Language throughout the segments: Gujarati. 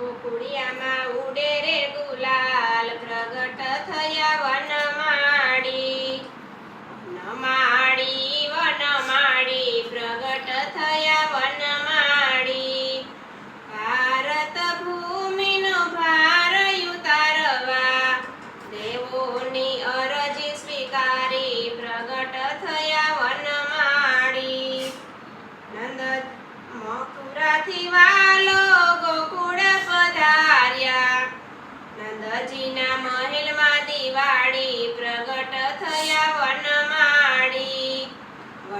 ગોકુળિયામાં ઉડે રે ગુલાલ.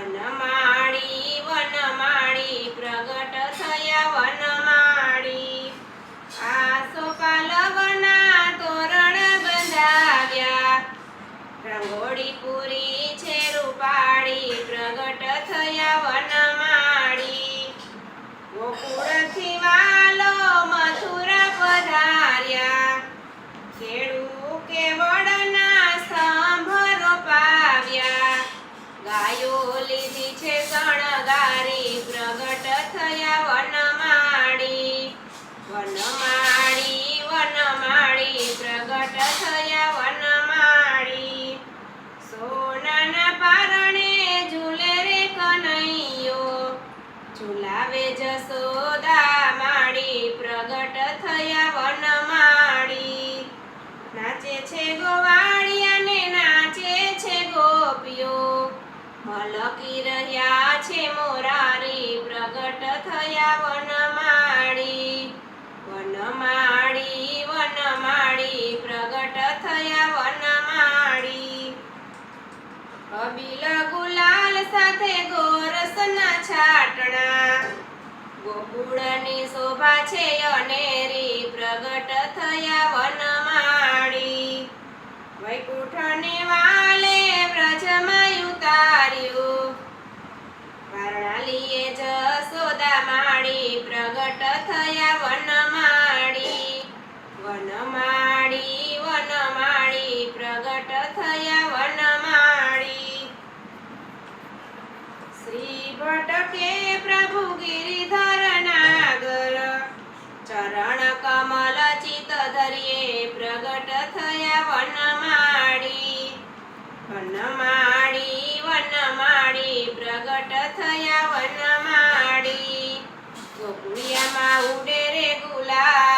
વનમાળી વનમાળી, પ્રગટ થયા વનમાળી. આસોપાલવના તોરણ બંધાવ્યા. રંગોળી પૂરી છે પ્રગટ થયા વનમાળી. ગોકુળથી વાલો મથુરા પધાર્યા. ખેડૂ શણગારી પ્રગટ થયા વનમાળી વનમાળી વનમાળી પ્રગટ થયા વનમાળી. સોનાના પારણે ઝૂલે રે કનૈયો, ઝૂલાવે જસોદા માળી પ્રગટ થયા વનમાળી. નાચે છે ગોવાળિયા ને નાચે છે ગોપીઓ મલકી રહ્યા છે મોરારી, પ્રગટ થયા વનમાળી. વનમાળી વનમાળી, પ્રગટ થયા વનમાળી. અબીલ ગુલાલ સાથે ગોરસના છાટણા. ગોકુળની શોભા છે અનેરી, પ્રગટ થયા વનમાળી. વૈકુંઠને વાલે વ્રજમાં વારણાલીએ જસોદા માળી પ્રગટ થયા વનમાળી. વનમાળી વનમાળી, પ્રગટ થયા વનમાળી. શ્રી ભટકે પ્રભુ ગિરિધર નાગર ચરણ કમલ ચિત ધરીએ, પ્રગટ થયા વનમાળી. વનમાળી ઉડે રે ગુલાલ.